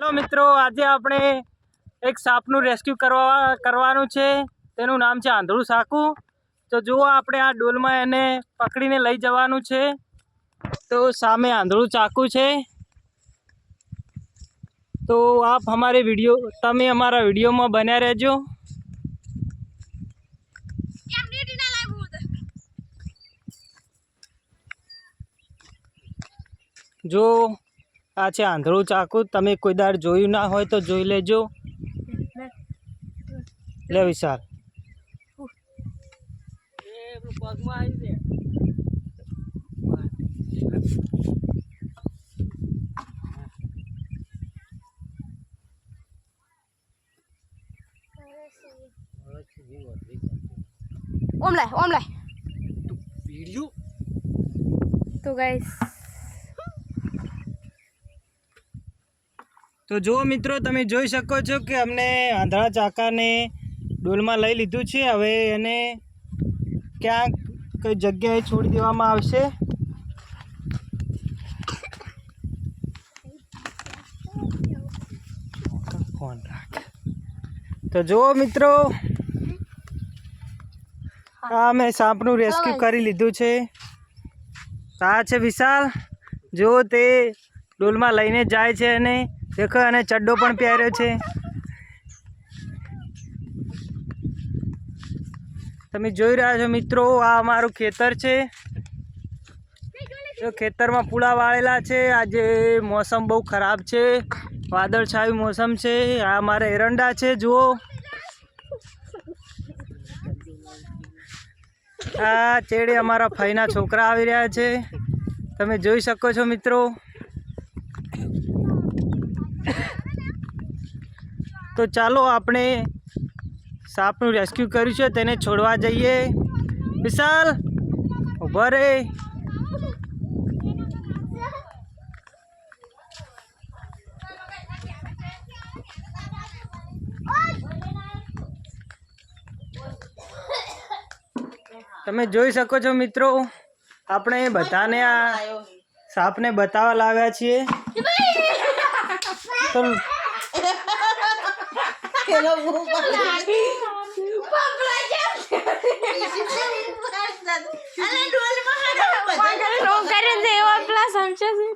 Hello મિત્રો, આજે આપણે એક સાપનું રેસ્ક્યુ કરવા, કરવાનું છે. તેનું નામ છે આંધળું સાકું. તો જુઓ આપણે આ ડોલમાં એને પકડીને લઈ જવાનું છે. તો સામે આંધળું ચાકુ છે. તો આપ અમારે વીડિયો, તમે અમારા વિડીયોમાં બન્યા રહેજો. જો આ છે આંધળું ચાકુ. તમે કોઈ દાડ જોયું ના હોય તો જોઈ લેજો. લે વિશાલ. ઓમ લાય ઓમ લાય તો ગાઈસ તો જુઓ મિત્રો તમે જોઈ શકો છો કે અમને આંધળા ચાકાને ડોલમાં લઈ લીધું છે. હવે એને ક્યાંક કઈ જગ્યાએ છોડી દેવામાં આવશે. ફોન રાખ? તો જુઓ મિત્રો આ મેં સાપનું રેસ્ક્યુ કરી લીધું છે. આ છે વિશાલ. જો તે ડોલમાં લઈને જાય છે અને દેખો, અને ચડ્ડો પણ પહેર્યો છે. તમે જોઈ રહ્યા છો મિત્રો, આ અમારું ખેતર છે. ખેતરમાં પૂળા વાળેલા છે. આજે મોસમ બહુ ખરાબ છે. વાદળછાયું મોસમ છે. આ અમારા એરંડા છે, જુઓ. આ ચેડે અમારા ફઈના છોકરા આવી રહ્યા છે. તમે જોઈ શકો છો મિત્રો. તો ચાલો આપણે સાપનું રેસ્ક્યુ કર્યું છે, તેને છોડવા જઈએ. વિશાલ, ઊભા રે. તમે જોઈ શકો છો મિત્રો, આપણે બધાને આ સાપને બતાવવા લાવ્યા છીએ. તો ઓમ કરીને દે એવા પેલા સમજે છે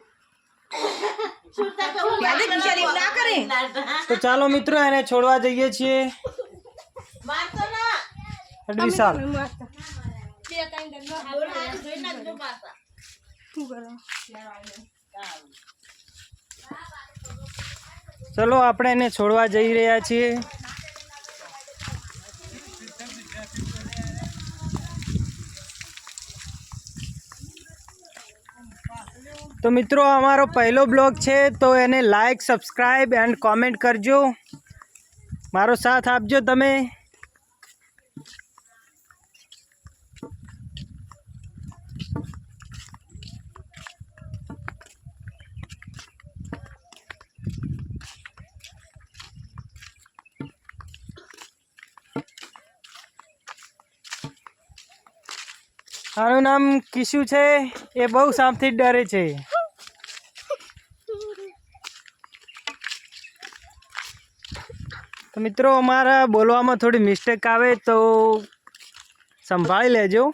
તો ચાલો મિત્રો એને છોડવા જઈએ છીએ ચલો, આપણે એને છોડવા જઈ રહ્યા છીએ. તો મિત્રો, અમારો પહેલો બ્લોગ છે, તો એને લાઈક સબસ્ક્રાઈબ એન્ડ કોમેન્ટ કરજો. મારો સાથ આપજો તમે. મારું નામ કિશુ છે. એ બહુ સામથી ડરે છે. તો મિત્રો અમારા બોલવામાં થોડી મિસ્ટેક આવે તો સંભાળી લેજો.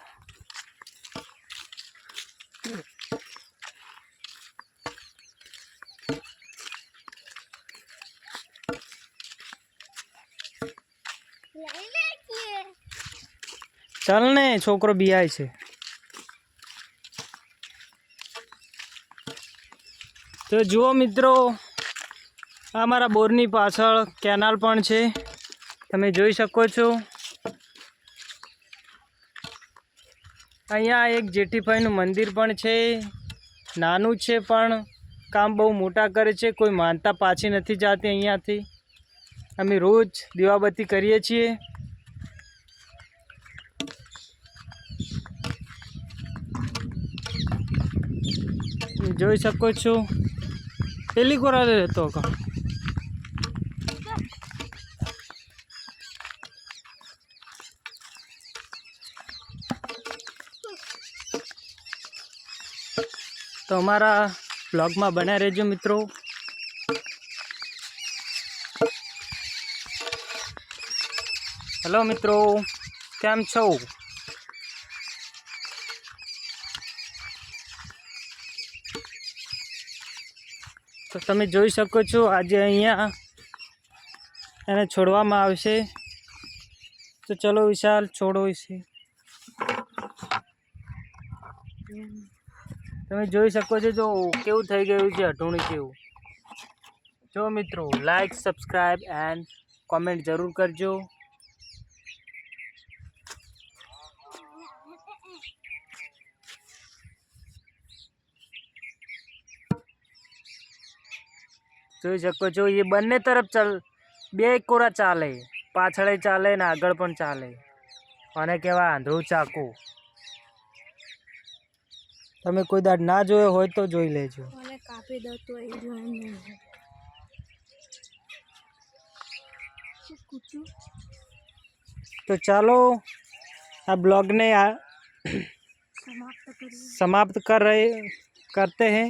ચાલ ને છોકરો બિયાય છે. તો જુઓ મિત્રો, આ મારા બોરની પાછળ કેનાલ પણ છે. તમે જોઈ શકો છો. અહીંયા એક જેઠીભાઈનું મંદિર પણ છે. નાનું છે પણ કામ બહુ મોટા કરે છે. કોઈ માનતા પાછી નથી જાતી અહીંયાથી. અમે રોજ દીવાબત્તી કરીએ છીએ. જોઈ શકો છો. પેલી કોરાલે રહેતો હતો તો અમારા બ્લોગમાં બન્યા રહેજો મિત્રો. હેલો મિત્રો. કેમ છો? તો તમે જોઈ શકો છો, આજે અહીંયા એને છોડવામાં આવશે. તો ચલો વિશાલ છોડો વિશે તમે જોઈ શકો છો, જો કેવું થઈ ગયું છે, અઢોણી જેવું જો મિત્રો લાઈક સબસ્ક્રાઈબ એન્ડ કોમેન્ટ જરૂર કરજો. જોઈ શકો છો એ બંને તરફ ચાલ બે કોરા ચાલે પાછળ ચાલે ને આગળ પણ ચાલે અને કહેવાય આંધળું ચાકુ તમે કોઈ દાડ ના જોયો હોય તો જોઈ લેજો મને કાપી દો તો એ જોઈને તો ચાલો આ બ્લોગને આ સમાપ્ત કરીએ समाप्त कर रहे करते हैं